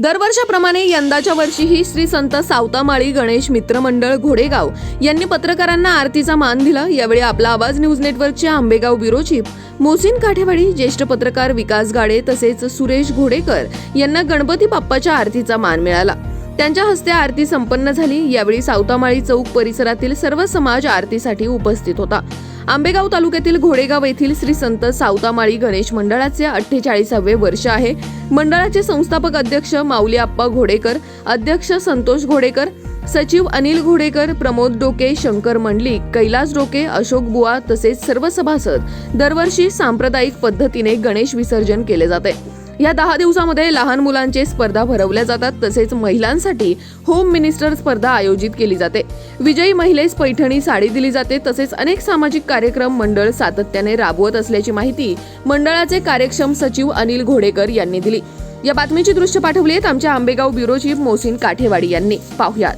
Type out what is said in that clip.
दरवर्षाप्रमाणे यंदाच्या वर्षीही श्री संत सावतामाळी गणेश मित्र मंडळ घोडेगाव यांनी पत्रकारांना आरतीचा मान दिला. यावेळी आपला आवाज न्यूज नेटवर्कचे Ambegaon bureau chief Mosin Kathewadi ज्येष्ठ पत्रकार विकास गाडे तसेच सुरेश घोडेकर यांना गणपती बाप्पाच्या आरतीचा मान मिळाला. त्यांच्या हस्ते आरती संपन्न झाली. यावेळी सावतामाळी चौक परिसरातील सर्व समाज आरतीसाठी उपस्थित होता. आंबेगाव तालुक्यातील घोडेगाव येथील श्री संत सावतामाळी गणेश मंडळाचे अठ्ठेचाळीसावे वर्ष आहे. मंडळाचे संस्थापक अध्यक्ष माऊली आप्पा घोडेकर अध्यक्ष संतोष घोडेकर सचिव अनिल घोडेकर प्रमोद डोके शंकर मंडलिक कैलास डोके अशोक बुवा तसेच सर्व सभासद दरवर्षी सांप्रदायिक पद्धतीने गणेश विसर्जन केले जाते. या दहा दिवसामध्ये लहान मुलांचे स्पर्धा भरवल्या जातात तसेच महिलांसाठी होम मिनिस्टर स्पर्धा आयोजित केली जाते. विजयी महिलेस पैठणी साडी दिली जाते तसेच अनेक सामाजिक कार्यक्रम मंडळ सातत्याने राबवत असल्याची माहिती मंडळाचे कार्यक्षम सचिव अनिल घोडेकर यांनी दिली. या बातमीची दृश्य पाठवली आहेत आमच्या Ambegaon bureau chief Mosin Kathewadi यांनी. पाहुयात.